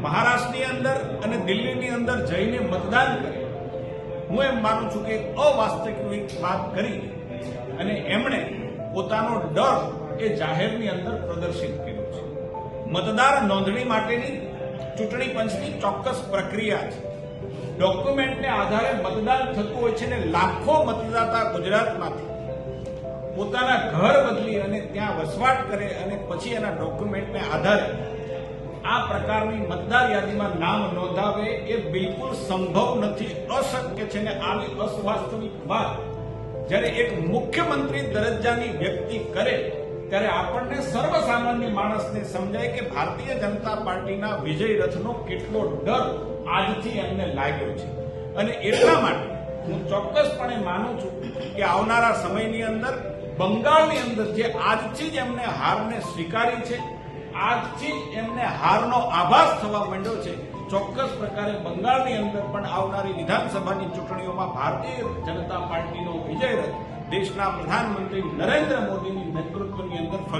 મહારાષ્ટ્રની અંદર અને દિલ્હીની અંદર જઈને મતદાન કરે. હું એમ માનું છું કે અવાસ્તવિક વાત કરી અને એમણે પોતાનો ડર એ જાહેરની અંદર પ્રદર્શિત કર્યો છે. મતદાર નોંધણી માટેની ચૂંટણી પંચની ચોક્કસ પ્રક્રિયા છે. ડોક્યુમેન્ટને આધારે મતદાન થતું હોય છે ને લાખો મતદાતા ગુજરાતમાંથી પોતાના ઘર બદલી અને ત્યાં વસવાટ કરે અને પછી એના ડોક્યુમેન્ટને આધારે આ પ્રકારની મતદાર યાદીમાં નામ નોંધાવે એ બિલકુલ સંભવ નથી, અશક્ય છે ને આવી અસ્વાસ્તવિક વાત. જ્યારે એક મુખ્યમંત્રી દરજ્જાની વ્યક્તિ કરે, ત્યારે આપણને સર્વસામાન્ય માણસને સમજાય કે ભારતીય જનતા પાર્ટીના વિજય રથનો કેટલો ડર આજથી એમને લાગ્યો છે. અને એટલા માટે હું ચોક્કસપણે માનું છું કે આવનારા સમયની અંદર બંગાળની અંદર જે આજથી જ એમને હારને સ્વીકારી છે આજથી જ એમને હારનો આભાસ થવા માંડ્યો છે. ચોક્કસ પ્રકારે બંગાળની અંદર પણ આવનારી વિધાનસભાની ચૂંટણીઓમાં ભારતીય જનતા પાર્ટીનો વિજય રથ દેશના પ્રધાનમંત્રી નરેન્દ્ર મોદીની નેતૃત્વની અંદર ફર્યો છે